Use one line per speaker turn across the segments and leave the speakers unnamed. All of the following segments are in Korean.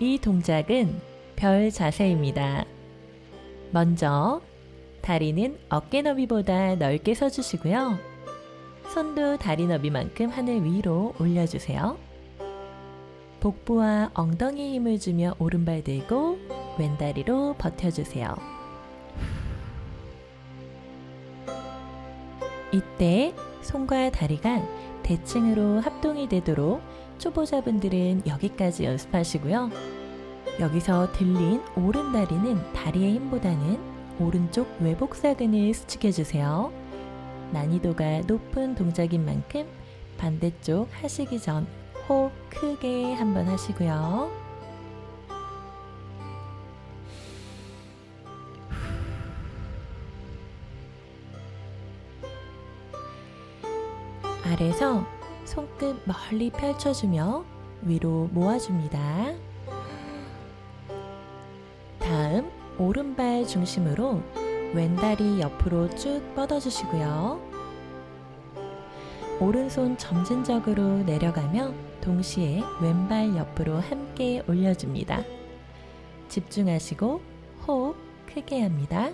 이 동작은 별 자세입니다. 먼저 다리는 어깨 너비보다 넓게 서주시고요. 손도 다리 너비만큼 하늘 위로 올려주세요. 복부와 엉덩이 힘을 주며 오른발 들고 왼다리로 버텨주세요. 이때 손과 다리가 대칭으로 합동이 되도록 초보자분들은 여기까지 연습하시고요. 여기서 들린 오른 다리는 다리의 힘보다는 오른쪽 외복사근을 수축해주세요. 난이도가 높은 동작인 만큼 반대쪽 하시기 전 호흡 크게 한번 하시고요. 아래서 손끝 멀리 펼쳐주며 위로 모아줍니다. 다음 오른발 중심으로 왼다리 옆으로 쭉 뻗어주시고요. 오른손 점진적으로 내려가며 동시에 왼발 옆으로 함께 올려줍니다. 집중하시고 호흡 크게 합니다.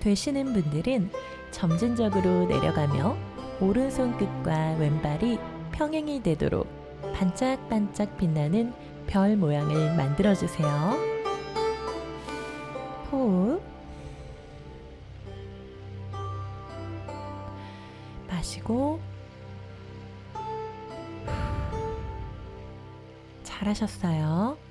되시는 분들은 점진적으로 내려가며 오른손 끝과 왼발이 평행이 되도록 반짝반짝 빛나는 별 모양을 만들어 주세요. 호흡. 마시고 잘하셨어요.